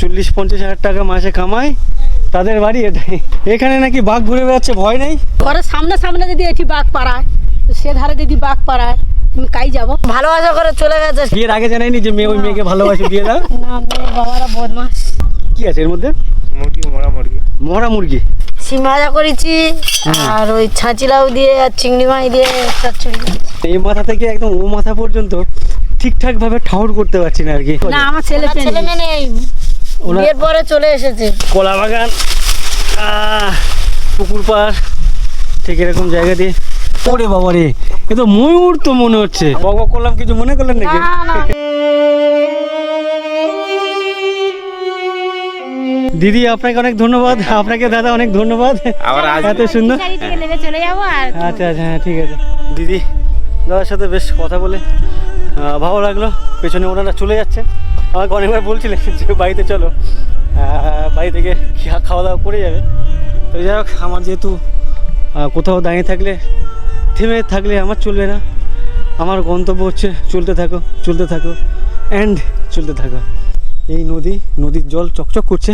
চল্লিশ পঞ্চাশ হাজার টাকা মাসে কামায়। তাদের বাড়ি এটাই। এখানে নাকি বাঘ ঘুরে বেড়াচ্ছে ভয় নেই? ঘরের সামনে সামনে যদি এটি বাঘ পাড়ায় সে ধারে যদি বাঘ পাড়ায় তুমি কাই যাব? ভালোবাসা করে চলে গেছে। বিয়ের আগে জানাইনি যে মেয়ে ওই মেয়েকে ভালোবাসে বিয়ে দাও না মেয়ে বাবারা বদমাস কি আছে এর মধ্যে? মুরগি মরা মুরগি। মরা মুরগি। সিম ভাজা করেছি আর ওই ছাঁচিলাউ দিয়ে আর চিংড়ি মাছ দিয়ে চচ্চড়ি এই মাথা থেকে একদম ও মাথা পর্যন্ত ঠিকঠাক ভাবে ঠাউর করতে পারছি না আর কি। না আমার ছেলে ছেলে মেয়ে নেই। বিয়ের পরে চলে এসেছে। কলা বাগান পুকুর পাড় ঠিক এরকম জায়গা দিয়ে। ওরে বাবা রে এ তো ময়ূর তো মনে হচ্ছে। বক বক করলাম কিছু মনে করলেন নাকি? দিদি আপনাকে অনেক ধন্যবাদ। আপনাকে দাদা অনেক ধন্যবাদ। এত সুন্দর। থেকে নেমে চলে যাব আর আচ্ছা আচ্ছা হ্যাঁ ঠিক আছে। দিদি দাদার সাথে বেশ কথা বলে ভালো লাগল। পেছনে ওনারা চলে যাচ্ছে। আমাকে অনেকবার বলছিলেন যে বাড়িতে চলো। বাড়ি থেকে খাওয়া দাওয়া করে যাবে। তো যাই হোক, আমার যেহেতু কোথাও দাঁড়িয়ে থাকলে, থেমে থাকলে আমার চলবে না। আমার গন্তব্য হচ্ছে চলতে থাকো চলতে থাকো অ্যান্ড চলতে থাকো। এই নদী, নদীর জল চকচক করছে।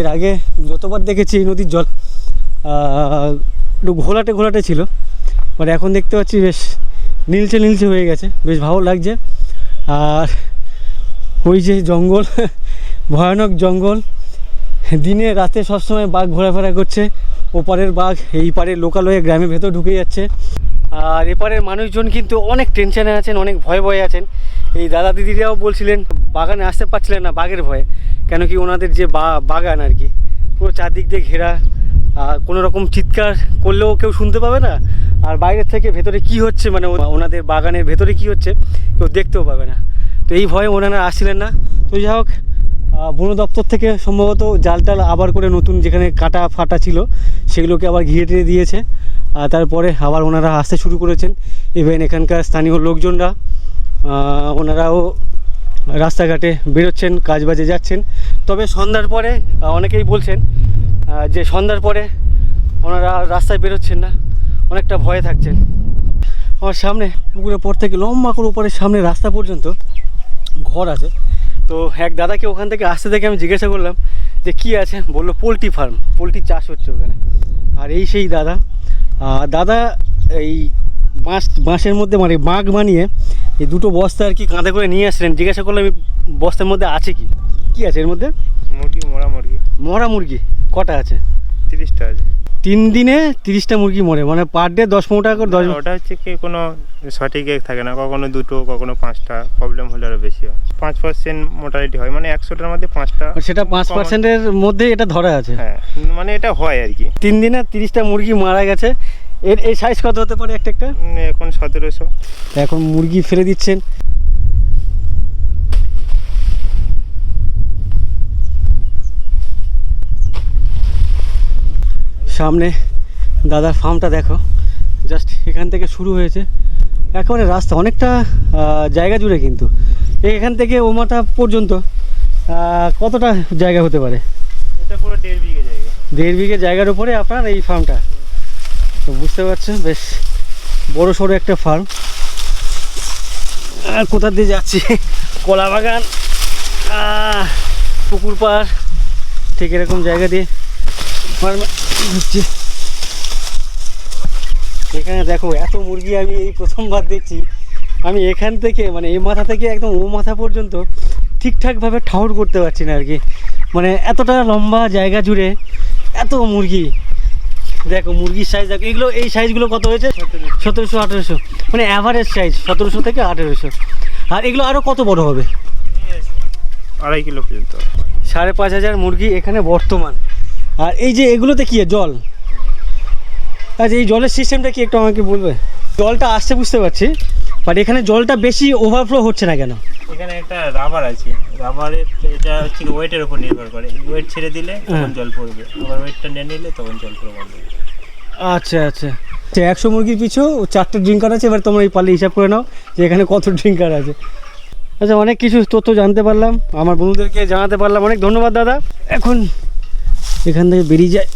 এর আগে যতবার দেখেছি এই নদীর জল একটু ঘোলাটে ঘোলাটে ছিল। বাট এখন দেখতে পাচ্ছি বেশ, নীলচে নীলচে হয়ে গেছে। বেশ ভালো লাগছে। আর ওই যে জঙ্গল, ভয়ানক জঙ্গল। দিনে রাতে সবসময় বাঘ ঘোরাফেরা করছে। ওপারের বাঘ এই পারের লোকাল হয়ে গ্রামের ভেতর ঢুকে যাচ্ছে। আর এপারের মানুষজন কিন্তু অনেক টেনশানে আছেন, অনেক ভয়ে ভয়ে আছেন। এই দাদা দিদিরাও বলছিলেন, বাগানে আসতে পারছিলেন না বাঘের ভয়ে। কেন কি ওনাদের যে বাগান আর কি, পুরো চারদিক দিয়ে ঘেরা। আর কোনো রকম চিৎকার করলেও কেউ শুনতে পাবে না। আর বাইরের থেকে ভেতরে কি হচ্ছে মানে ওনাদের বাগানের ভেতরে কি হচ্ছে, কেউ দেখতেও পাবে না। তো এই ভয়ে ওনারা আসছিলেন না। তো যাই হোক বন দপ্তর থেকে সম্ভবত জাল টাল আবার করে নতুন যেখানে কাটা ফাটা ছিল, সেগুলোকে আবার ঘিরে টিরে দিয়েছে। আর তারপরে আবার ওনারা আসতে শুরু করেছেন। ইভেন এখানকার স্থানীয় লোকজনরা ওনারাও রাস্তাঘাটে বেরোচ্ছেন, কাজ বাজে যাচ্ছেন। তবে সন্ধ্যার পরে অনেকেই বলছেন যে সন্ধ্যার পরে ওনারা রাস্তায় বেরোচ্ছেন না, অনেকটা ভয়ে থাকছেন। আমার সামনে, পুকুরের পর থেকে লম্বা করে উপরে সামনে রাস্তা পর্যন্ত ঘর আছে। তো এক দাদাকে ওখান থেকে আসতে থেকে আমি জিজ্ঞাসা করলাম যে কি আছে? বলল পোলট্রি ফার্ম পোলট্রি চাষ হচ্ছে ওখানে। আর এই সেই দাদা। দাদা এই বাঁশ বাঁশের মধ্যে মানে বাঁক বানিয়ে এই দুটো বস্তা আর কি কাঁধে করে নিয়ে আসলেন। জিজ্ঞাসা করলাম এই বস্তার মধ্যে আছে কি? কি আছে এর মধ্যে? মুরগি মরা মুরগি। মরা মুরগি কটা আছে? তিরিশটা আছে। তিন দিনে তিরিশটা মুরগি মরে মানে পার ডে দশ পনেরো টাকা করে দশ ওটা হচ্ছে কি কোনো সঠিক এক থাকে না কখনো দুটো কখনো পাঁচটা প্রবলেম হলে আরও বেশি হয়। পাঁচ পার্সেন্ট মোটালিটি হয় মানে একশোটার মধ্যে পাঁচটা সেটা পাঁচ পার্সেন্টের মধ্যে এটা ধরা আছে। হ্যাঁ মানে এটা হয় আর কি। তিন দিনে তিরিশটা মুরগি মারা গেছে। এর এই সাইজ কত হতে পারে একটা একটা? এখন সতেরোশো। তো এখন মুরগি ফেলে দিচ্ছেন। সামনে দাদার ফার্মটা দেখো। জাস্ট এখান থেকে শুরু হয়েছে। একেবারে রাস্তা অনেকটা জায়গা জুড়ে কিন্তু। এখান থেকে ও মাথা পর্যন্ত কতটা জায়গা হতে পারে? এটা পুরো দেড় বিঘে জায়গা। দেড় বিঘে জায়গার উপরে আপনার এই ফার্মটা তো বুঝতে পারছেন বেশ বড় সড়ো একটা ফার্ম আর কোথা দিয়ে যাচ্ছি? কলা বাগান পুকুর পাড় ঠিক এরকম জায়গা দিয়ে। farm ঢুকছি এখানে দেখো এত মুরগি আমি এই প্রথমবার দেখছি। আমি এখান থেকে মানে এই মাথা থেকে একদম ও মাথা পর্যন্ত ঠিকঠাকভাবে ঠাউর করতে পারছি না আর কি মানে এতটা লম্বা জায়গা জুড়ে এত মুরগি। দেখো মুরগির সাইজ দেখো এগুলো এই সাইজগুলো কত হয়েছে? সতেরোশো আঠেরোশো। মানে অ্যাভারেজ সাইজ সতেরোশো থেকে আঠেরোশো। আর এগুলো আরও কত বড় হবে? আড়াই কিলো পর্যন্ত। সাড়ে পাঁচ হাজার মুরগি এখানে বর্তমান। আর এই যে এগুলোতে কি জল? আচ্ছা এই জলের সিস্টেমটা কি একটু আমাকে বলবে? জলটা আসছে বুঝতে পারছি বাট এখানে জলটা বেশি ওভারফ্লো হচ্ছে না কেন? এখানে একটা রাবার আছে। রাবারের এটা হচ্ছে ওয়েটের উপর নির্ভর করে। ওয়েট ছেড়ে দিলে তখন হ্যাঁ। জল পড়বে। আবার ওয়েটটা নিয়ে নিলে তখন জল পড়বে। আচ্ছা আচ্ছা। আচ্ছা একশো মুরগির পিছু চারটে ড্রিঙ্কার আছে এবার তোমরা এই পারলে হিসাব করে নাও যে এখানে কত ড্রিঙ্কার আছে। আচ্ছা অনেক কিছু তথ্য জানতে পারলাম। আমার বন্ধুদেরকে জানাতে পারলাম। অনেক ধন্যবাদ দাদা। এখন এখান থেকে বেরিয়ে যায়।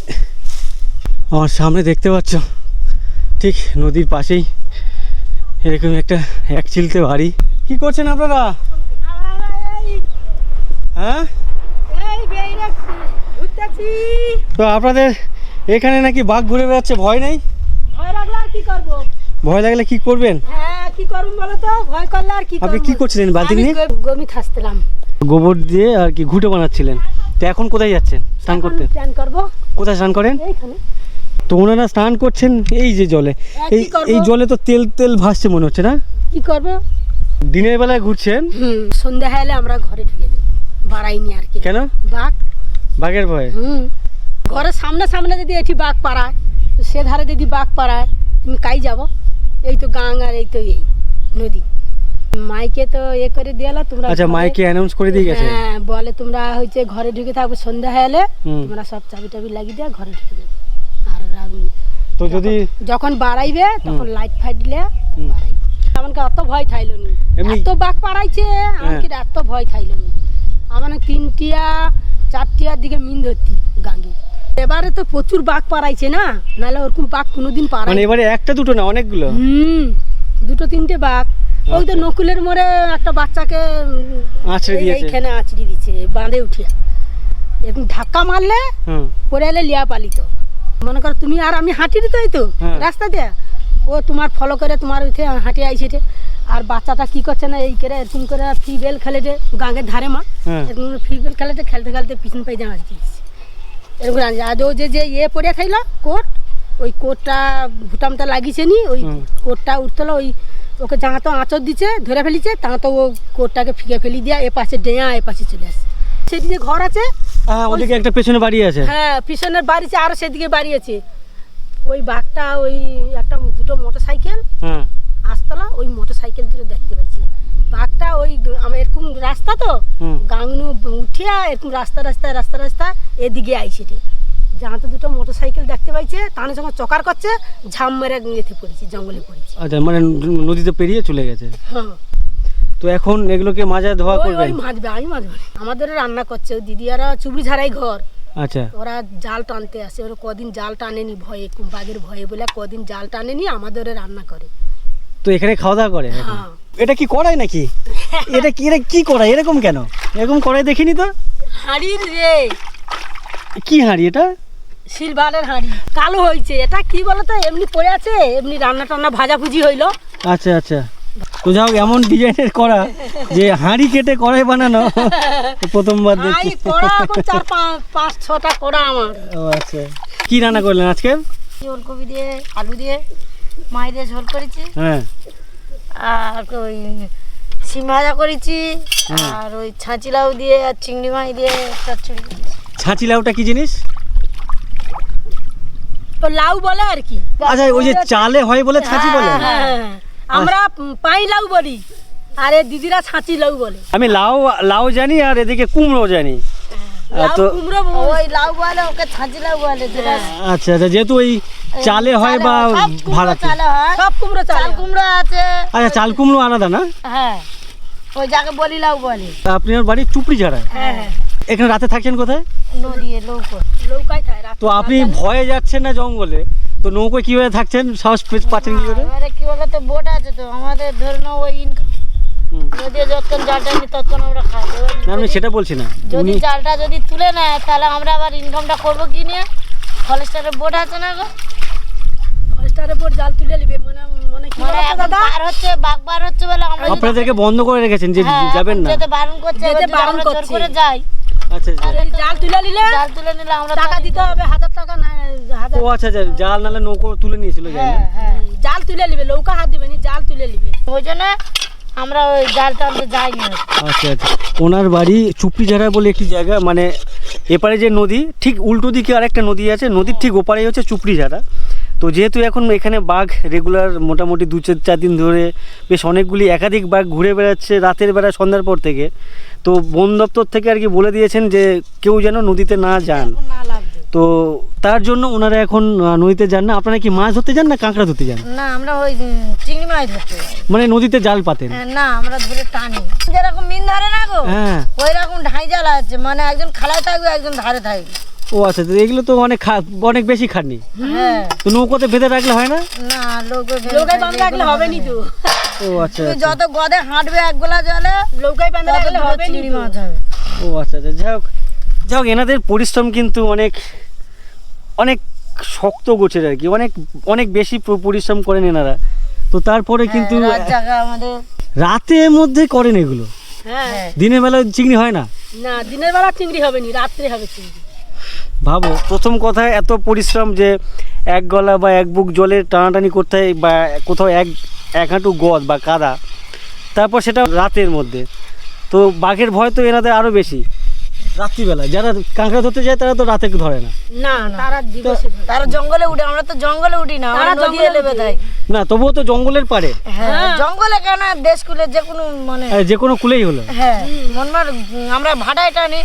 আমার সামনে দেখতে পাচ্ছ, ঠিক নদীর পাশেই। এরকম একটা এক চিলতে বাড়ি। কি করছেন আপনারা? হ্যাঁ? তো আপনাদের এখানে নাকি বাঘ ঘুরে বেড়াচ্ছে, ভয় নেই? ভয় লাগলে কি করবেন? আপনি? কি করছিলেন বালতি নিয়ে? গোবর দিয়ে আর কি ঘুটে বানাচ্ছিলেন। তো এখন কোথায় যাচ্ছেন? স্নান করতে? প্ল্যান করব। কোথায় স্নান করেন? এইখানে। তো ওনারা স্নান করছেন এই যে জলে। হ্যাঁ, এই এই জলে তো তেল তেল ভাসছে মনে হচ্ছে না? কি করব? দিনের বেলায় ঘুরছেন? হুম সন্ধ্যা হলে আমরা ঘরে ঢুকে যাই। বাড়াইনি আর কি। কেন? বাঘ। বাঘের ভয়ে? হুম ঘরের সামনে সামনে যদি এটি বাঘ পাড়ায় সে ধারে যদি বাঘ পাড়ায় তুমি কাই যাব? এই তো গাং আর এই তো এই নদী। মাইকে তো এ করে দিয়ে তোমরা আচ্ছা মাইকে অ্যানাউন্স করে দিয়ে গেছে? হ্যাঁ বলে তোমরা হচ্ছে ঘরে ঢুকে থাকবে সন্ধ্যা হলে। তোমরা সব চাবি টাবি লাগিয়ে দিয়ে ঘরে ঢুকে যাবে। আর তো যদি যখন বাড়াইবে তখন লাইট ফাইট দিলে। আমাকে অত ভয় থাইল নি। এত বাঘ পাড়াইছে আমাকে এত ভয় থাইল নি। আমার তিনটিয়া চারটিয়ার দিকে মিন ধরতি গাঙ্গে। এবারে তো প্রচুর বাঘ পাড়াইছে না? নাহলে ওরকম বাঘ কোনোদিন মানে পাড়াই এবারে একটা দুটো না অনেকগুলো? হুম। দুটো তিনটে বাঘ। ওই তো আচ্ছা। নকুলের মোড়ে একটা বাচ্চাকে আছড়ে দিয়েছে। এইখানে আছড়ি দিচ্ছে বাঁধে উঠিয়া। এরকম ধাক্কা মারলে পরে এলে লিয়া পালিত। মনে করো তুমি আর আমি হাঁটি দিতে তো হ্যাঁ। রাস্তা দিয়ে। ও তোমার ফলো করে তোমার উঠে হাঁটে আইছে আর বাচ্চাটা কি করছে না এই করে এরকম করে ফিবেল খেলেটে গাঙের ধারে মা। হ্যাঁ। এরকম ফিবেল খেলেটে খেলতে খেলতে পিছন পাই দিচ্ছে এরকম। আর ও যে যে ইয়ে পড়ে খাইল কোট ওই কোটটা ভুটামটা লাগিয়েছে নি ওই। কোটটা উঠতলো ওই ওকে জাঁ তো আঁচড় দিচ্ছে ধরে ফেলিছে তা তো ও কোটটাকে ফিকে ফেলি দিয়া এ পাশে ডেঁয়া এ পাশে চলে আসছে সেদিকে ঘর আছে হ্যাঁ ওদিকে একটা পেছনে বাড়ি আছে। হ্যাঁ পিছনের বাড়িছে আরও সেদিকে বাড়িয়েছে ওই বাঘটা ওই একটা দুটো মোটর সাইকেল হ্যাঁ। আসতলা ওই মোটর সাইকেল দুটো দেখতে পাচ্ছি। বাঘটা ওই আমার এরকম রাস্তা তো। গাংনু উঠিয়া এরকম রাস্তা রাস্তা রাস্তা রাস্তা এদিকে আইছে যাতে দুটো মোটর সাইকেল দেখতে পাইছে তাহলে যখন চকার করছে ঝাম মেরে এতে পড়েছি জঙ্গলে পড়েছি। আচ্ছা মানে নদীতে পেরিয়ে চলে গেছে? হ্যাঁ। তো এখন এগুলোকে মাজা ধোয়া করবেন? ওই মাছবে আমি মাছবে আমাদের রান্না করছে দিদিয়ারা চুবড়ি ঝাড়াই ঘর। আচ্ছা। ওরা জাল টানতে আসে ওরা কদিন জাল টানেনি ভয়ে বাঘের ভয়ে বলে কদিন জাল টানেনি আমাদের রান্না করে। তো এখানে খাওয়া দাওয়া করে হ্যাঁ। এটা কি করাই নাকি? এটা কি এটা কি করাই এরকম কেন? এরকম করাই দেখিনি তো? হাঁড়ির রে। কি হাঁড়ি এটা? সিলভারের হাঁড়ি। কালো হয়েছে। এটা কি বলতো? এমনি পড়ে আছে এমনি রান্না টান্না ভাজা ভুজি হইল। আচ্ছা আচ্ছা। তো যাও এমন ডিজাইনের করা যে হাঁড়ি কেটে কড়াই বানানো। প্রথমবার দেখছি। কড়া চার পাঁচ পাঁচ ছটা কড়া আমার। ও আচ্ছা। কি রান্না করলেন আজকে? ওলকপি দিয়ে আলু দিয়ে মাই দিয়ে ঝোল করেছি। হ্যাঁ। আর ওই সিম ভাজা করেছি। আর ওই ছাঁচি লাউ দিয়ে আর চিংড়ি মাছ দিয়ে চচ্চড়ি ছাঁচি লাউটা কি জিনিস? তো লাউ বলে আর কি। আচ্ছা ওই যে চালে হয় বলে ছাঁচি বলে? হ্যাঁ, আমরা পাই লাউ বলি আর এ দিদিরা ছাঁচি লাউ বলে। আমি লাউ লাউ জানি আর এদিকে কুমড়ো জানি। তো ওই লাউ বলে ওকে ছাঁচি লাউ বলে আচ্ছা আচ্ছা যেহেতু ওই চালে হয় বা হয় সব কুমড়ো চাল কুমড়ো আছে। আচ্ছা চাল কুমড়ো আলাদা না? হ্যাঁ। ওই যাকে বলি লাউ বলে। আপনার বাড়ি চুপড়ি ঝাড়ায় হ্যাঁ হ্যাঁ। এখানে রাতে থাকছেন কোথায়? তো আপনি ভয়ে যাচ্ছেন না জঙ্গলে? তো নৌকো কীভাবে থাকছেন? সাহস পাচ্ছেন কি করে? কি বলতো বোট আছে তো আমাদের ধরে নাও ওই ইনকাম আমি সেটা বলছি না। যদি জালটা যদি তুলে নেয় তাহলে আমরা আবার ইনকামটা করব কি নিয়ে? ফরেস্টারের বোট আছে না গো? ফরেস্টারের জাল তুলে নিবে মানে আপনাদেরকে বন্ধ করে রেখেছেন যে হ্যাঁ, যাবেন না। বারণ করছে বারণ। করে যাই আচ্ছা আচ্ছা। জাল তুলে নিলে? জাল তুলে নিলে আমরা টাকা দিতে হবে হাজার টাকা না হাজার ও আচ্ছা আচ্ছা জাল নালে নৌকো তুলে নিয়ে চলে হ্যাঁ হ্যাঁ। জাল তুলে নিবে নৌকা হাত দিবে নি জাল তুলে নিবে। ওই জন্য আমরা ওই জাল টানতে যাইনি আচ্ছা আচ্ছা। ওনার বাড়ি চুপড়ি ঝাড়া বলে একটি জায়গা মানে এপারে যে নদী ঠিক উল্টো দিকে আরেকটা নদী আছে নদীর ঠিক ওপারে হচ্ছে চুপড়ি ঝাড়া তো যেহেতু এখন এখানে বাঘ রেগুলার মোটামুটি দু চার চার দিন ধরে বেশ অনেকগুলি একাধিক বাঘ ঘুরে বেড়াচ্ছে রাতের বেলা সন্ধ্যার পর থেকে। তো বন দপ্তর থেকে আর কি বলে দিয়েছেন যে কেউ যেন নদীতে না যান। তো তার জন্য ওনারা এখন নদীতে যান না। আপনারা কি মাছ ধরতে যান না কাঁকড়া ধরতে যান? না আমরা ওই চিংড়ি মাছ ধরতে যাই। মানে নদীতে জাল পাতেন? হ্যাঁ, না আমরা ধরে টানি। যেরকম মিন ধরে না গো হ্যাঁ। ওই রকম ঢাই জাল আছে। মানে একজন খালায় থাকবে একজন ধারে থাকবে। ও আচ্ছা তো এগুলো তো অনেক খা- অনেক বেশি খাটনি। হ্যাঁ। তো নৌকোতে বেঁধে রাখলে হয় না? না লোক নৌকায় বাঁধা রাখলে হবে নি তো। ও আচ্ছা তুমি আচ্ছা। যত গদে হাঁটবে এক গোলা জলে নৌকায় বাঁধা রাখলে হবে নি মাছ হবে। ও আচ্ছা আচ্ছা যাই হোক যাই হোক এনাদের পরিশ্রম কিন্তু অনেক অনেক শক্ত গোছের আর কি অনেক অনেক বেশি পরিশ্রম করেন এনারা। তো তারপরে কিন্তু হ্যাঁ, আমাদের। রাতের মধ্যে করেন এগুলো? হ্যাঁ হ্যাঁ। দিনের বেলা চিংড়ি হয় না? না দিনের বেলা চিংড়ি হবে নি রাত্রে হবে চিংড়ি। ভাবো, প্রথম কথা এত পরিশ্রম যে এক গলা বা এক বুক জলে টানাটানি করতে হয় বা কোথাও এক এক হাঁটু গদ বা কাদা। তারপর সেটা রাতের মধ্যে। তো বাঘের ভয় তো এনাদের আরও বেশি। রাত্রিবেলা যারা কাঁকড়া ধরতে যায় তারা তো রাতে ধরে না। না তারা দিবসে তারা জঙ্গলে উঠে আমরা তো জঙ্গলে উঠি না আমরা তারা নদী জঙ্গলে এলে না তবুও তো জঙ্গলের পারে হ্যাঁ জঙ্গলে কেন দেশ কুলে যে কোনো মানে যে কোনো কুলেই হলো। হ্যাঁ মনমার আমরা ভাড়ায় টানি।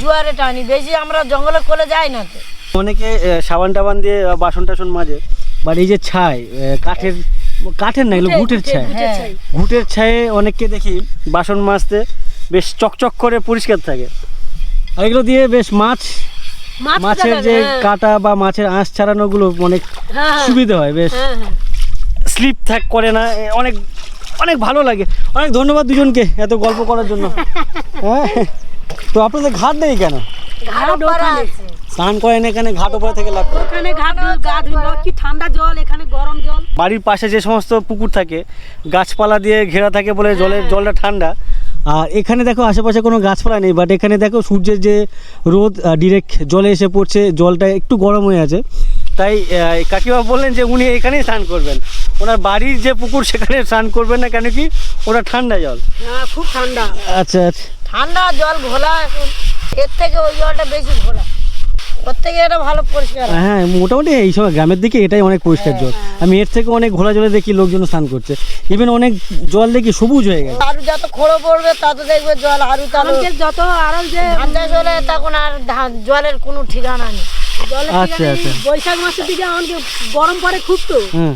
জুয়ারে টানি বেশি আমরা জঙ্গলে কোলে যাই না তো। অনেকে সাবান টাবান দিয়ে বাসন টাসন মাজে। বাট এই যে ছাই কাঠের কাঠের না এগুলো ঘুটের ছাই। ঘুটে হ্যাঁ। ছাই। ঘুটের ছায়ে অনেককে দেখি বাসন মাজতে বেশ চকচক করে পরিষ্কার থাকে। আর এগুলো দিয়ে বেশ মাছ মাছ মাছের যে হ্যাঁ। কাটা বা মাছের আঁশ ছাড়ানোগুলো অনেক হ্যাঁ, হ্যাঁ। সুবিধা হয় বেশ স্লিপ থাক করে না অনেক অনেক ভালো লাগে। অনেক ধন্যবাদ দুজনকে এত গল্প করার জন্য। হ্যাঁ তো আপনাদের ঘাট নেই কেন? ঘাট স্নান করেন এখানে ঘাট ওপরে থেকে ওখানে ঘাট কি ঠান্ডা জল এখানে গরম জল। বাড়ির পাশে যে সমস্ত পুকুর থাকে গাছপালা দিয়ে ঘেরা থাকে বলে জলের জলটা ঠান্ডা। আর এখানে দেখো আশেপাশে কোনো গাছপালা নেই বাট এখানে দেখো সূর্যের যে রোদ ডিরেক্ট জলে এসে পড়ছে জলটা একটু গরম হয়ে আছে। তাই কাকিমা বললেন যে উনি এখানেই স্নান করবেন। ওনার বাড়ির যে পুকুর সেখানে স্নান করবেন না কেন কি? ওটা ঠান্ডা জল। হ্যাঁ খুব ঠান্ডা। আচ্ছা আচ্ছা। ঠান্ডা জল ঘোলা এখন। এর থেকে ওই জলটা বেশি ঘোলা। থেকে এটা ভালো পরিষ্কার হ্যাঁ মোটামুটি এই সময় গ্রামের দিকে এটাই অনেক পরিষ্কার জল। আমি এর থেকে অনেক ঘোলা জলে দেখি লোকজন স্নান করছে। ইভেন অনেক জল দেখি সবুজ হয়ে গেছে। আরও যত খোড়ো পড়বে তত দেখবে জল আরও তালু যত আরও যে ধান চাষ হলে তখন আর ধান জলের কোনো ঠিকানা নেই। আচ্ছা, আচ্ছা। বৈশাখ মাসের দিকে আমাকে গরম পড়ে খুব তো। হ্যাঁ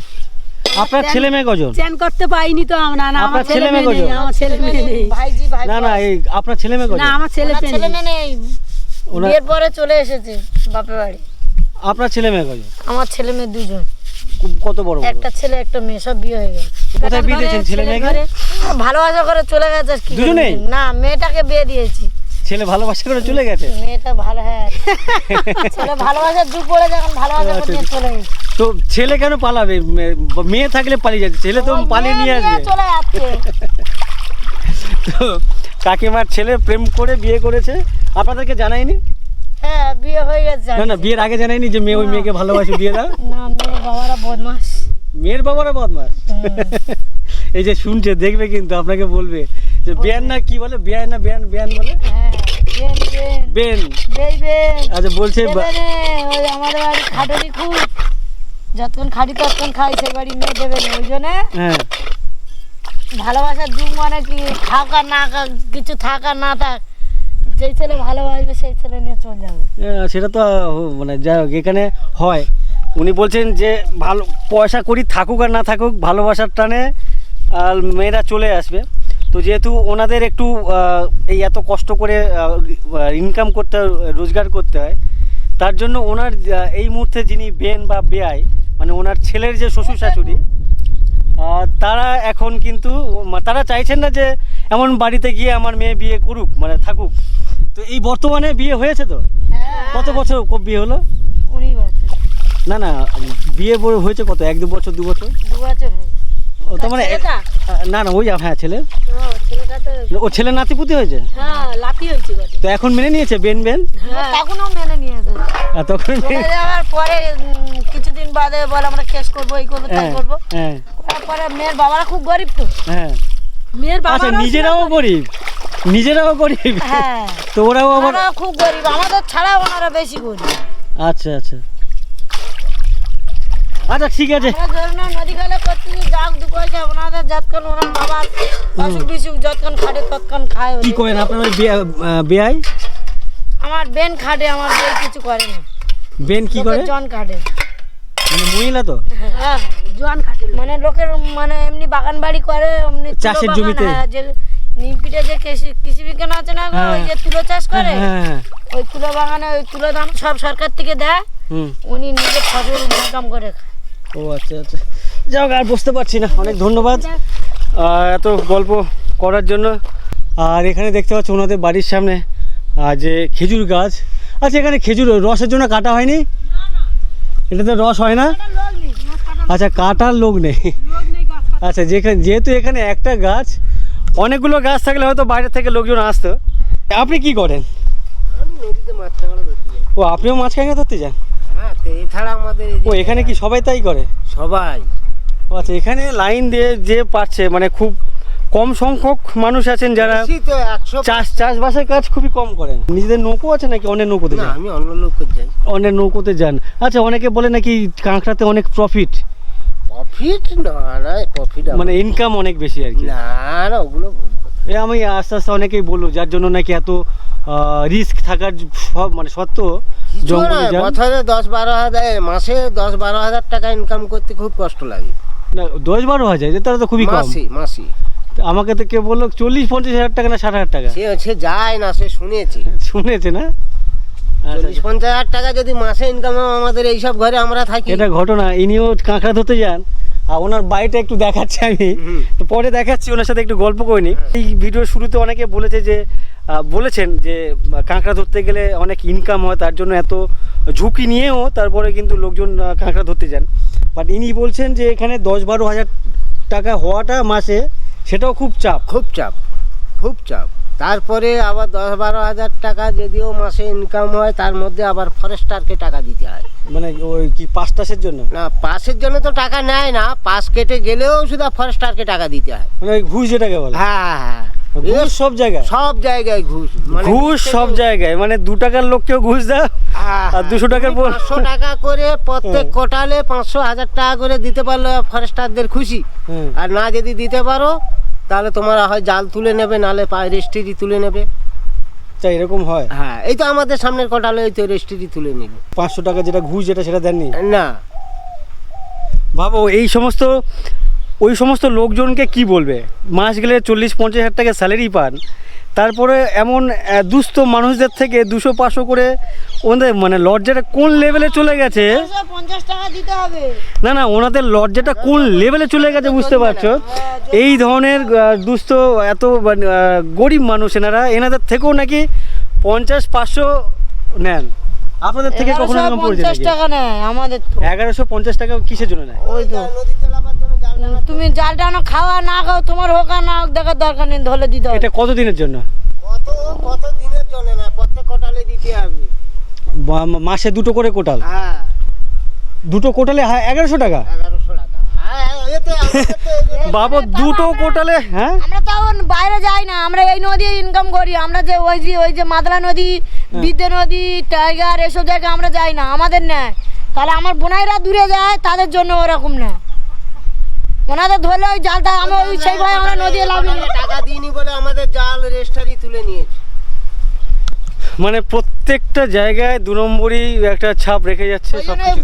আপনার ছেলে মেয়ে কজন? চ্যান করতে পাইনি তো আমরা। না আমার আপনার ছেলে মেয়ে কজন? আমার ছেলে মেয়ে নেই। ভাইজি ভাই না না এই আপনার ছেলে মেয়ে না কজন? আমার ছেলে ছেলে মেয়ে নেই। বিয়ের পরে চলে এসেছে বাপের বাড়ি। আপনার ছেলে মেয়ে কজন? আমার ছেলে মেয়ে দুজন। কত বড় একটা ছেলে একটা মেয়ে সব বিয়ে হয়ে গেছে। কোথায় বিয়ে দিয়েছেন ছেলে মেয়েকে? ভালোবাসা করে চলে গেছে আর কি? দুজনেই? না মেয়েটাকে বিয়ে দিয়েছি। ছেলে ভালোবাসা করে চলে গেছে? মেয়েটা ভালো হ্যাঁ। ছেলে ভালোবাসার যুগ পড়ে যখন ভালোবাসা করে চলে গেছে। তো ছেলে কেন পালাবে? মেয়ে থাকলে পালিয়ে যাচ্ছে। ছেলে তো পালিয়ে নিয়ে আসবে। চলে যাচ্ছে। তো কাকিমার ছেলে প্রেম করে বিয়ে করেছে? আপনাদেরকে জানাইনি? হ্যাঁ বিয়ে হয়ে গেছে না না বিয়ের আগে জানাইনি যে মেয়ে ওই মেয়েকে ভালোবাসে বিয়ে দাও। না মেয়ে বাবারা বদমাস। মেয়ের বাবারা বদমাস? এই যে শুনছে দেখবে কিন্তু আপনাকে বলবে যে বিয়ান না কি বলে? বিয়ান না বিয়ান বিয়ান বলে? হ্যাঁ বেন। আচ্ছা বলছে ওই আমাদের বাড়ি খাটনি খুব। যতক্ষণ খাটি ততক্ষণ খাই সেই বাড়ি মেয়ে দেবে না ওই জন্য হ্যাঁ। ভালোবাসার যুগ মানে কি? থাক না কিছু থাক না থাক। যেই ছেলে ভালোবাসবে, সেই ছেলে নিয়ে চলে যাবে। সেটা তো মানে যাই হোক, এখানে হয়। উনি বলছেন যে, ভালো, পয়সা করি থাকুক আর না থাকুক, ভালোবাসার টানে, আর মেয়েরা চলে আসবে। তো যেহেতু ওনাদের একটু এই এত কষ্ট করে ইনকাম করতে রোজগার করতে হয়, তার জন্য ওনার এই মুহূর্তে যিনি বেন বা বেয়াই মানে ওনার ছেলের যে শ্বশুর শাশুড়ি তারা এখন কিন্তু তারা চাইছেন না যে এমন বাড়িতে গিয়ে আমার মেয়ে বিয়ে করুক মানে থাকুক। তো এই বর্তমানে বিয়ে হয়েছে তো? কত বছর কব বিয়ে হলো? না না বিয়ে হয়েছে কত? এক দু বছর দু বছর? দু বছর তার মানে না না ওই হ্যাঁ ছেলে। ও, ছেলে নাতিপুতি হয়েছে? হ্যাঁ তো এখন মেনে নিয়েছে বেন বেন? হ্যাঁ। তখনও মেনে নিয়েছে। তখন যাওয়ার পরে কিছুদিন বাদে বলে আমরা কেস করব এই করব তাই হ্যাঁ করব। তারপরে মেয়ের বাবারা খুব গরিব তো। হ্যাঁ। মেয়ের আচ্ছা বাবা নিজেরাও গরিব। নিজেরাও গরিব? হ্যাঁ। তো ওরাও আবার খুব গরিব। আমাদের ছাড়া ওনারা বেশি গরিব। আচ্ছা আচ্ছা। আচ্ছা ঠিক আছে। কি করেন আপনার ওই বে- আহ, বেয়াই আমার বেন খাটে আমার বেন কিছু করে না। বেন কি করে? জন খাটে। মানে মহিলা তো? হ্যাঁ জোয়ান খাটে মানে লোকের মানে এমনি বাগান বাড়ি করে এমনি চাষের জমিতে? হ্যাঁ, যে নিমপিটে যে কৃষি কৃষি বিজ্ঞান আছে না হ্যাঁ। ওই যে তুলো চাষ করে? হ্যাঁ হ্যাঁ। ওই তুলো বাগানে ওই তুলো দাম সব সরকার থেকে দেয়। হুম। উনি নিজে ফসল ইনকাম করে খায়। ও আচ্ছা আচ্ছা। যাই হোক আর বুঝতে পারছি না। অনেক ধন্যবাদ। এত গল্প করার জন্য। আর এখানে দেখতে পাচ্ছ ওনাদের বাড়ির সামনে আর যে খেজুর গাছ। আচ্ছা এখানে খেজুর রসের জন্য কাটা হয়নি? এটাতে রস হয় না? আচ্ছা কাটার লোক নেই। আচ্ছা যেখানে যেহেতু এখানে একটা গাছ অনেকগুলো গাছ থাকলে হয়তো বাইরে থেকে লোকজন আসতো। আপনি কি করেন? ও আপনিও মাছ কাঁকড়া ধরতে যান? হ্যাঁ তো এছাড়া আমাদের এই ও এখানে কি সবাই তাই করে? সবাই। ও আচ্ছা এখানে লাইন দিয়ে যে পাচ্ছে মানে খুব কম সংখ্যক মানুষ আছেন যারা বেশি তো একশো চাষ চাষবাসের কাজ খুবই কম করেন। নিজেদের নৌকো আছে নাকি? অনেক নৌকোতে না যান? আমি অন্য লোকের যাই। অনেক নৌকোতে যান। আচ্ছা অনেকে বলে নাকি কাঁকড়াতে অনেক প্রফিট প্রফিট না না প্রফিট মানে ইনকাম অনেক বেশি আর কি। না না ওগুলো ভুল কথা। এ আমি আস্তে আস্তে অনেকেই বলল যার জন্য নাকি এত রিস্ক থাকার সব মানে সত্ত্বেও জঙ্গলে যান। বছরে দশ বারো হাজার মাসে দশ বারো হাজার টাকা ইনকাম করতে খুব কষ্ট লাগে। না দশ বারো হাজার তাহলে তো খুবই কম। মাসি মাসি। আমাকে তো কেউ বলল চল্লিশ পঞ্চাশ হাজার টাকা না ষাট হাজার টাকা? সে সে যায় না সে শুনেছে। শুনেছে না? আচ্ছা, চল্লিশ পঞ্চাশ হাজার টাকা যদি মাসে ইনকাম আমাদের এইসব ঘরে আমরা থাকি। এটা ঘটনা ইনিও কাঁকড়া ধরতে যান। আর ওনার বাড়িটা একটু দেখাচ্ছি আমি। তো পরে দেখাচ্ছি ওনার সাথে একটু গল্প করিনি। এই ভিডিওর শুরুতে অনেকে বলেছে যে বলেছেন যে কাঁকড়া ধরতে গেলে অনেক ইনকাম হয় তার জন্য এত ঝুঁকি নিয়েও তারপরে কিন্তু লোকজন কাঁকড়া ধরতে যান। বাট ইনি বলছেন যে এখানে দশ বারো হাজার টাকা হওয়াটা মাসে সেটাও খুব চাপ। খুব চাপ। খুব চাপ। তারপরে আবার দশ বারো হাজার টাকা যদিও মাসে ইনকাম হয় তার মধ্যে আবার ফরেস্টারকে টাকা দিতে হয়। মানে ওই কি পাঁচ টাসের জন্য? না পাসের জন্য তো টাকা নেয় না পাস কেটে গেলেও শুধু ফরেস্টারকে টাকা দিতে হয়। মানে ঘুষ যেটাকে বলে? হ্যাঁ হ্যাঁ ঘুষ সব জায়গায়? সব জায়গায় ঘুষ। মানে ঘুষ সব জায়গায়? মানে দু টাকার লোককেও ঘুষ দাও? হ্যাঁ, আর 200 টাকার পাঁচশো টাকা করে প্রত্যেক হ্যাঁ। কোটালে পাঁচশো হাজার টাকা করে দিতে পারলে ফরেস্টারদের খুশি। হ্যাঁ। আর না যদি দিতে পারো তাহলে তোমার হয় জাল তুলে নেবে নালে রেস্ট্রি তুলে নেবে। আচ্ছা এরকম হয়? হ্যাঁ এই তো আমাদের সামনের কটালে এই তো রেস্টিরি তুলে নিল পাঁচশো টাকা যেটা ঘুষ যেটা সেটা দেননি? না। ভাবো এই সমস্ত ওই সমস্ত লোকজনকে কি বলবে? মাস গেলে চল্লিশ পঞ্চাশ হাজার টাকা স্যালারি পান। তারপরে এমন দুস্থ মানুষদের থেকে দুশো পাঁচশো করে ওদের মানে লজ্জাটা কোন লেভেলে চলে গেছে? পঞ্চাশ টাকা না না ওনাদের লজ্জাটা কোন লেভেলে চলে গেছে বুঝতে পারছ? এই ধরনের দুস্থ এত মানে, গরিব মানুষ এনারা এনাদের থেকেও নাকি পঞ্চাশ পাঁচশো নেন। আপনাদের থেকে কখনো পঞ্চাশ টাকা নেয় আমাদের এগারোশো পঞ্চাশ টাকা কিসের জন্য নেয়? ওই তো। তুমি জাল টানো খাওয়া না খাও তোমার হোক আর না হোক দেখার দরকার নেই ধরে দিতে হবে। এটা কত দিনের জন্য? কত কত দিনের জন্য না প্রত্যেক কোটালে দিতে হবে। মাসে দুটো করে কোটাল? হ্যাঁ। দুটো কোটালে হা- এগারোশো টাকা? এগারোশো টাকা। হ্যাঁ বাবা দুটো কোটালে হ্যাঁ? আমরা তো বাইরে যাই না আমরা এই নদী ইনকাম করি আমরা যে ওই যে ওই যে মাদলা নদী বিদ্যে নদী টাইগার এসব জায়গায় আমরা যাই না আমাদের নেয় তাহলে আমার বোনাইরা দূরে যায় তাদের জন্য ওরকম না। ওনাদের ধরলে ওই জালটা আমরা ওই সেই ভয় আমরা নদী লাভ টাকা দিইনি বলে আমাদের জাল রেস্টারি তুলে নিয়েছে। মানে প্রত্যেকটা জায়গায় দু নম্বরই একটা ছাপ রেখে যাচ্ছে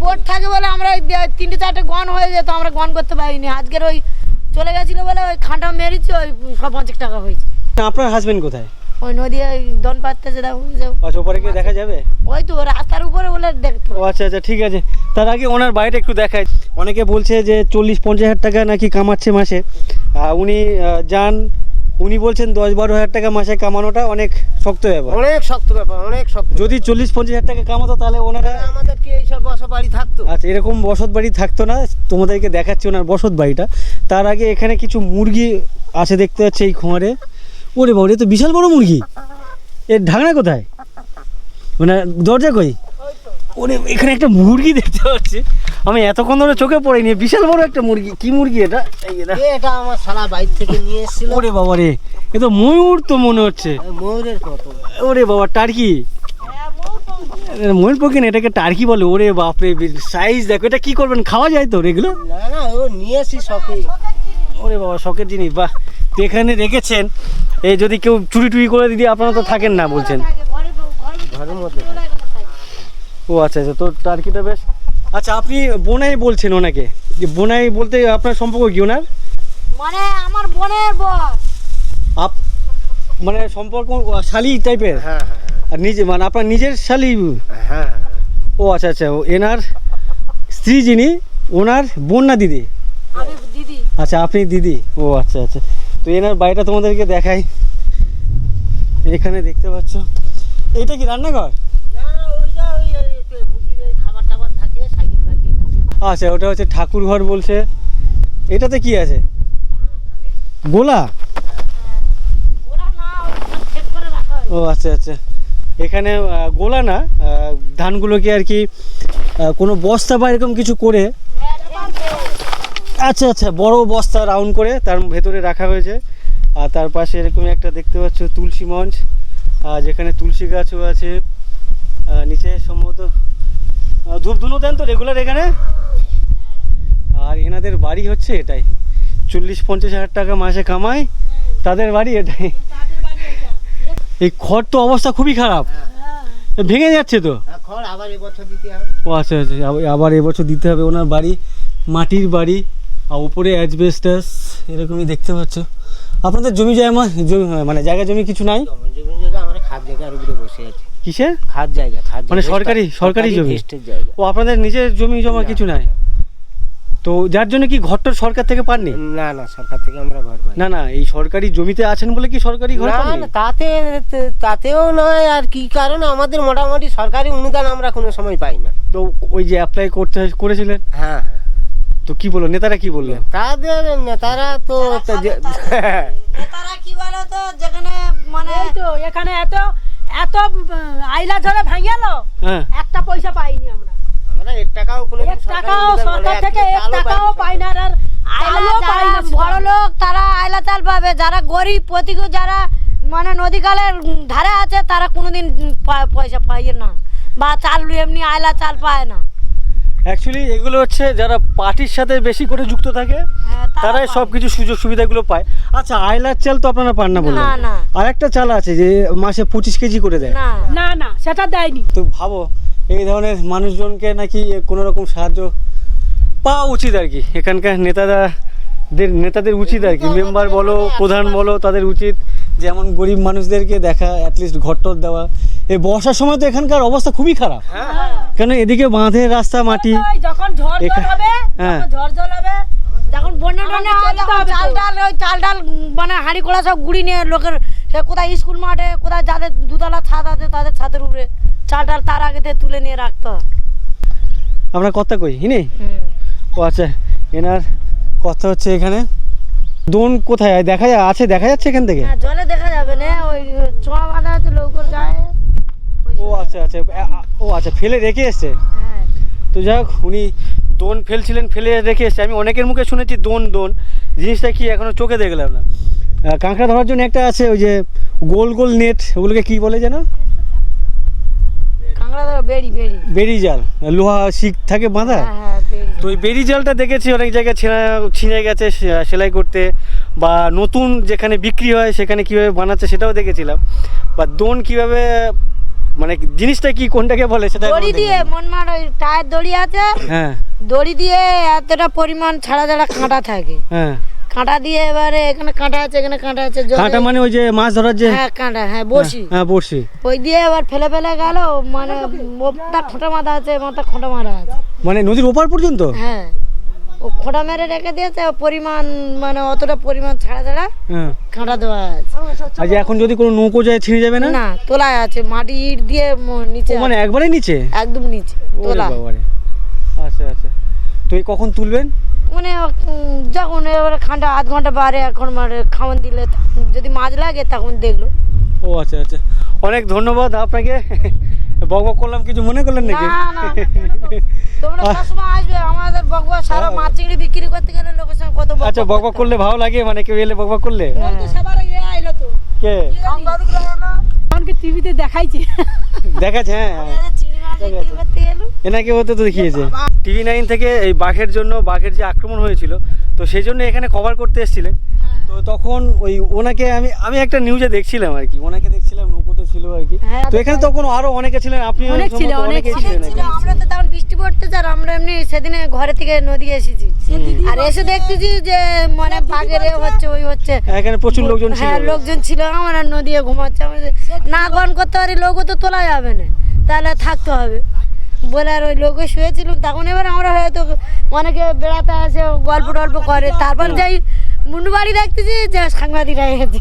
বোট থাকে বলে আমরা ওই তিনটে চারটে গন হয়ে যেত আমরা গন করতে পারিনি। আজকের ওই চলে গেছিল বলে ওই খাঁটা মেরেছি ওই সব পঞ্চাশ টাকা হয়েছে। আপনার হাজবেন্ড কোথায়? ওই নদী দন পাততেছে দাও আচ্ছা ওপরে গিয়ে দেখা যাবে? ওই তো রাস্তার উপরে বলে দেখতে ও আচ্ছা আচ্ছা ঠিক আছে। তার আগে ওনার বাড়িটা একটু দেখায় অনেকে বলছে যে চল্লিশ পঞ্চাশ হাজার টাকা নাকি কামাচ্ছে মাসে। উনি যান উনি বলছেন দশ বারো হাজার টাকা মাসে কামানোটা অনেক শক্ত ব্যাপার। অনেক শক্ত ব্যাপার অনেক শক্ত যদি চল্লিশ পঞ্চাশ হাজার টাকা কামাতো তাহলে ওনারা আমাদের কি এইসব বসা বাড়ি থাকতো? আচ্ছা এরকম বসত বাড়ি থাকতো না তোমাদেরকে দেখাচ্ছি ওনার বসত বাড়িটা। তার আগে এখানে কিছু মুরগি আছে দেখতে পাচ্ছি এই খোঁয়ারে ওরে বাবা তো বিশাল বড় মুরগি। এর ঢাকনা কোথায়? মানে দরজা কই? ওরে এখানে একটা মুরগি দেখতে পাচ্ছি। আমি এতক্ষণ ধরে চোখে পড়েনি বিশাল বড় একটা মুরগি। কি মুরগি এটা? এটা আমার সারা বাইর থেকে নিয়ে এসেছিল। ওরে বাবা রে এ তো ময়ূর তো মনে হচ্ছে। ময়ূরের মতো ওরে বাবা টার্কি। ময়ূর পক্ষে না এটাকে টার্কি বলে। ওরে বাপরে সাইজ দেখো এটা কি করবেন? খাওয়া যায় তো এগুলো না না ও নিয়ে এসি শখে। ওরে বাবা শখের জিনিস বাহ। তো এখানে রেখেছেন এই যদি কেউ চুরি টুরি করে দিদি আপনারা তো থাকেন না বলছেন। ঘরের মধ্যে। ও আচ্ছা আচ্ছা তো টার্কিটা বেশ। আচ্ছা আপনি বোনাই বলছেন ওনাকে। যে বোনাই বলতে আপনার সম্পর্ক কি ওনার? মানে আমার বোনের বর। আপ মানে সম্পর্ক শালি টাইপের? হ্যাঁ হ্যাঁ আর নিজে মানে আপনার নিজের শালি? হ্যাঁ হ্যাঁ ও আচ্ছা আচ্ছা ও এনার স্ত্রী যিনি ওনার বোন না দিদি? আমি দিদি আচ্ছা আপনি দিদি? ও আচ্ছা আচ্ছা। তো এনার বাড়িটা তোমাদেরকে দেখাই। এখানে দেখতে পাচ্ছ। এইটা কি রান্নাঘর? আচ্ছা ওটা হচ্ছে ঠাকুর ঘর বলছে। এটাতে কি আছে? গোলা? ও আচ্ছা আচ্ছা। এখানে গোলা না ধানগুলোকে আর কি কোনো বস্তা বা এরকম কিছু করে আচ্ছা আচ্ছা বড় বস্তা রাউন্ড করে তার ভেতরে রাখা হয়েছে। আর তার পাশে এরকম একটা দেখতে পাচ্ছ তুলসী মঞ্চ আর যেখানে তুলসী গাছও আছে। নিচে সম্ভবত ধূপ ধুনো দেন তো রেগুলার এখানে? আর এনাদের বাড়ি হচ্ছে এটাই। চল্লিশ পঞ্চাশ হাজার টাকা মাসে কামায় তাদের বাড়ি এটাই। এই খড় তো অবস্থা খুবই খারাপ। ভেঙে যাচ্ছে তো? খড় আবার এবছর দিতে হবে। ও আচ্ছা আচ্ছা আবার এবছর দিতে হবে ওনার বাড়ি মাটির বাড়ি। আর উপরে অ্যাজবেস্টাস এরকমই দেখতে পাচ্ছ। আপনাদের জমি জায়গা জমি মানে জায়গা জমি কিছু নাই? জমি জায়গা আমরা খাদ জায়গার উপরে বসে আছি। কিসের? খাদ জায়গা খাদ মানে সরকারি- সরকারি জমি? ও আপনাদের নিজের জমি জমা কিছু নাই? তো যার জন্য কি ঘরটর সরকার থেকে পাননি? না না সরকার থেকে আমরা ঘর পাই না না এই সরকারি জমিতে আছেন বলে কি সরকারি ঘর পাননি? না, তাতে তাতেও নয় আর কি কারণে আমাদের মোটামুটি সরকারি অনুদান আমরা কোনো সময় পাই না। তো ওই যে অ্যাপ্লাই করতে করেছিলেন? হ্যাঁ হ্যাঁ। তো কি বলল? নেতারা কি বলল? তাদের নেতারা তো তো যে- তারা কি বলো তো যেখানে মানে এই তো এখানে এত এত আইলা ধরে ভাঙিয়ালো হ্যাঁ। একটা পয়সা পাইনি আমরা। আমরা এক টাকাও কোনো এক টাকাও সরকার থেকে এক টাকাও পাই না আর আইলো পাই না বড় লোক তারা আয়লা চাল পাবে। যারা গরিব প্রতিকূল যারা মানে নদীকালের ধারে আছে তারা কোনোদিন পয়সা পায় না। বা চাল এমনি আয়লা চাল পায় না। অ্যাকচুয়ালি এগুলো হচ্ছে যারা পার্টির সাথে বেশি করে যুক্ত থাকে হ্যাঁ, তারাই। সব কিছু সুযোগ সুবিধাগুলো পায়। আচ্ছা আয়লার চাল তো আপনারা পান না বললেন না। আর একটা চাল আছে যে মাসে পঁচিশ কেজি করে দেয়। না না। না সেটা দেয়নি। তো ভাবো এই ধরনের মানুষজনকে নাকি কোনো রকম সাহায্য পাওয়া উচিত আর কি। এখানকার নেতাদের নেতাদের উচিত আর কি। মেম্বার বলো প্রধান বলো তাদের উচিত যেমন গরিব মানুষদেরকে দেখা অ্যাটলিস্ট ঘরটর দেওয়া। এই বর্ষার সময় তো এখানকার অবস্থা খুবই খারাপ। কেন এদিকে বাঁধের রাস্তা মাটি। যখন ঝড় জল হবে হ্যাঁ। ঝড় জল হবে যখন বন্যা টন্যা হয় হবে চাল ডাল ওই চাল ডাল মানে হাঁড়ি কোড়া সব গুড়ি নিয়ে লোকের সে কোথায় স্কুল মাঠে কোথায় যাদের দুতলা ছাদ আছে তাদের ছাদের উপরে চাল ডাল তার আগেতে তুলে নিয়ে রাখতে হয়। আমরা কথা কই? হিনি? ও আচ্ছা এনার কথা হচ্ছে এখানে। দোন কোথায়? দেখা যায় আছে দেখা যাচ্ছে এখান থেকে? জলে দেখা যাবে না ওই ছোঁয়া বাঁধা আছে লোকের ওই ও আচ্ছা আচ্ছা ও আচ্ছা ফেলে রেখে এসছে? হ্যাঁ। তো যাই হোক উনি দোন ফেলছিলেন ফেলে রেখে এসছে। আমি অনেকের মুখে শুনেছি দোন দোন। জিনিসটা কি এখনও চোখে দেখলাম না? কাঁকড়া ধরার জন্য একটা আছে ওই যে গোল গোল নেট ওগুলোকে কি বলে যেন? কাঁকড়া ধরো বেড়ি জাল লোহা শিক থাকে বাঁধা? হ্যাঁ হ্যাঁ। তো ওই বেরি জালটা দেখেছি অনেক জায়গায় ছেঁড়া ছিঁড়ে গেছে সেলাই করতে বা নতুন যেখানে বিক্রি হয় সেখানে কীভাবে বানাচ্ছে সেটাও দেখেছিলাম। বা দোন কীভাবে মানে জিনিসটা কি কোনটাকে বলে সেটা দড়ি দিয়ে মন মার ওই টায়ার দড়ি আছে হ্যাঁ। দড়ি দিয়ে এতটা পরিমাণ ছাড়া ছাড়া কাঁটা থাকে। হ্যাঁ। কাঁটা দিয়ে এবারে এখানে কাঁটা আছে এখানে কাঁটা আছে কাঁটা মানে ওই যে মাছ ধরার যে হ্যাঁ কাঁটা হ্যাঁ বসি হ্যাঁ বড়শি। ওই দিয়ে এবার ফেলে ফেলে গেল মানে ওটা খোঁটা মাথা আছে মাথা খোঁটা মারা আছে। মানে নদীর ওপার পর্যন্ত? হ্যাঁ ও খোঁটা মেরে রেখে দিয়েছে পরিমাণ মানে অতটা পরিমাণ ছাড়া ছাড়া হ্যাঁ। কাঁটা দেওয়া আছে। যে এখন যদি কোনো নৌকো যায় ছিঁড়ে যাবে না? না তোলায় আছে মাটি ইট দিয়ে নিচে মানে একবারে নিচে? একদম নিচে তোলা। আচ্ছা আচ্ছা। তো এই কখন তুলবেন? মানে যখন এবারে খান্ডা আধ ঘণ্টা বারে এখন মানে খাওয়ান দিলে যদি মাছ লাগে তখন দেখল। ও আচ্ছা আচ্ছা। অনেক ধন্যবাদ আপনাকে। বক বক করলাম কিছু মনে করলেন না নাকি না না, তোমরা সবসময় আসবে আমাদের বকবা সারা মাছ চিংড়ি বিক্রি করতে গেলে লোকের সঙ্গে কত বকবক আচ্ছা বক বক করলে ভালো লাগে মানে কেউ এলে বক বক করলে। তো সবার ইয়ে আইলো তো। কে? আমাকে টিভিতে দেখাইছে। দেখাচ্ছে হ্যাঁ। হ্যাঁ। এনাকে হতে তো দেখিয়েছে। টিভি নাইন থেকে এই বাঘের জন্য বাঘের যে আক্রমণ হয়েছিল তো সেই জন্য এখানে কভার করতে এসেছিলেন। তো তখন ওই ওনাকে আমি আমি একটা নিউজে দেখছিলাম আর কি। ওনাকে দেখছিলাম নৌকোতে ছিল আর কি। হ্যাঁ, তো এখানে তখন আরও অনেকে ছিলেন আপনি অনেক ছিল, অনেক ছিল। ছিলেন আমরা তো তখন বৃষ্টি পড়তে আর আমরা এমনি সেদিনে ঘরে থেকে নদী এসেছি। আর এসে দেখতেছি যে মানে বাঘের হচ্ছে ওই হচ্ছে। এখানে প্রচুর লোকজন ছিল। হ্যাঁ লোকজন ছিল আমার আর নদী ঘুমাচ্ছে। না গন করতে পারি লোকও তো তোলা যাবে না। তাহলে থাকতে হবে। বলে আর ওই লোকে শুয়েছিলাম তখন এবার আমরা হয়তো অনেকে বেড়াতে আসে গল্প টল্প করে। তারপর যাই মুন্ডু বাড়ি দেখতেছি যে সাংবাদিকরা এসেছে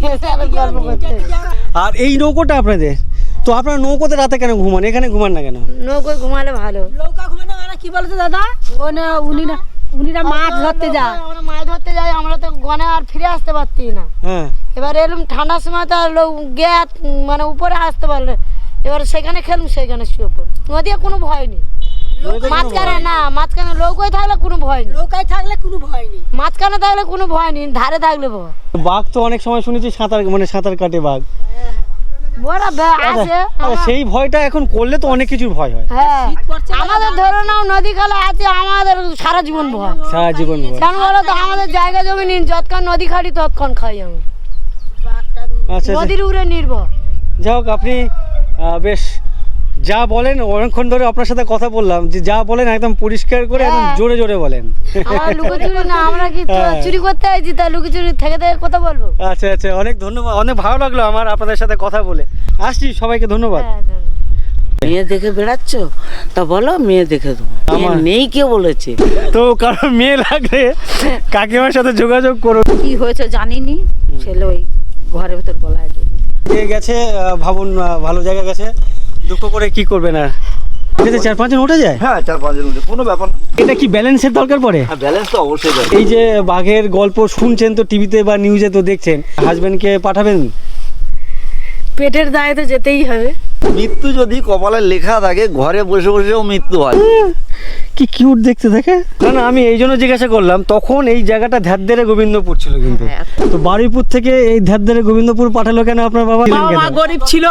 গল্প করতে আর এই নৌকোটা আপনাদের? তো আপনারা নৌকোতে রাতে কেন ঘুমান? এখানে ঘুমান না কেন? নৌকোয় ঘুমালে ভালো। নৌকা ঘুমানো মানে কি বলতো দাদা? ও না উনিরা মাছ ধরতে যায়। আমরা মাছ ধরতে যাই আমরা তো গনে আর ফিরে আসতে পারতি না। হ্যাঁ। এবার এলুম ঠান্ডার সময় তো আর লোক গিয়ে মানে উপরে আসতে পারলে এবার সেখানে খেলুম সেখানে শুয়ে পড়ি। নদীতে কোনো ভয় নেই। মাঝখানে না মাঝখানে লৌকোয় থাকলে কোনো ভয় নেই। নৌকায় থাকলে কোনো ভয় নেই। মাঝখানে থাকলে কোনো ভয় নেই ধারে থাকলে ভয়। বাঘ তো অনেক সময় শুনেছি সাঁতার মানে সাঁতার কাটে বাঘ। সেই ভয়টা এখন করলে তো অনেক কিছুর ভয় হয়। হ্যাঁ আমাদের ধরে নাও নদী খালে আছে আমাদের সারা জীবন ভয়। সারা জীবন ভয়। কেন বলো তো আমাদের জায়গা জমি নিন যতক্ষণ নদী খাটি ততক্ষণ খাই আমি। আচ্ছা আচ্ছা। নদীর উপরে নির্ভর। যাই হোক আপনি বেশ যা বলেন অনেকক্ষণ ধরে আপনার সাথে কথা বললাম যে যা বলেন একদম পরিষ্কার করে একদম হ্যাঁ। জোরে জোরে বলেন। আমরা না আমরা কি তো হ্যাঁ। চুরি করতে আইছি তা লুকোচুরি থেকে থেকে কথা বলব? আচ্ছা আচ্ছা অনেক ধন্যবাদ অনেক ভালো লাগল আমার আপনাদের সাথে কথা বলে। আসছি সবাইকে ধন্যবাদ। হ্যাঁ, মেয়ে দেখে বেড়াচ্ছ? তা বলো মেয়ে দেখে দেবো। আমার- নেই কে বলেছে? তো কারণ মেয়ে লাগলে কাকিমার সাথে যোগাযোগ করো। কি হয়েছে জানিনি? ছেলে ওই ঘরের ভেতর গলায় দড়ি এ গেছে ভাবুন ভালো জায়গা গেছে। দুঃখ করে কি করবে না এটাতে চার পাঁচজন উঠে যায়? হ্যাঁ চার পাঁচজন উঠে কোনো ব্যাপার না। এটা কি ব্যালেন্সের দরকার পড়ে? হ্যাঁ ব্যালেন্স তো অবশ্যই এই যে বাঘের গল্প শুনছেন তো টিভিতে বা নিউজে তো দেখছেন। হাজব্যান্ডকে পাঠাবেন? পেটের দায়ে তো যেতেই হবে। মৃত্যু যদি কপালে লেখা থাকে ঘরে বসে বসেও মৃত্যু হয়। কি কিউট দেখতে দেখে? না না আমি এই জন্য জিজ্ঞাসা করলাম তখন এই জায়গাটা ধ্যাদ্দেরে গোবিন্দপুর ছিল কিন্তু। তো বারুইপুর থেকে এই ধ্যাদ্দেরে গোবিন্দপুর পাঠালো কেন আপনার বাবা? বাবা গরিব ছিল।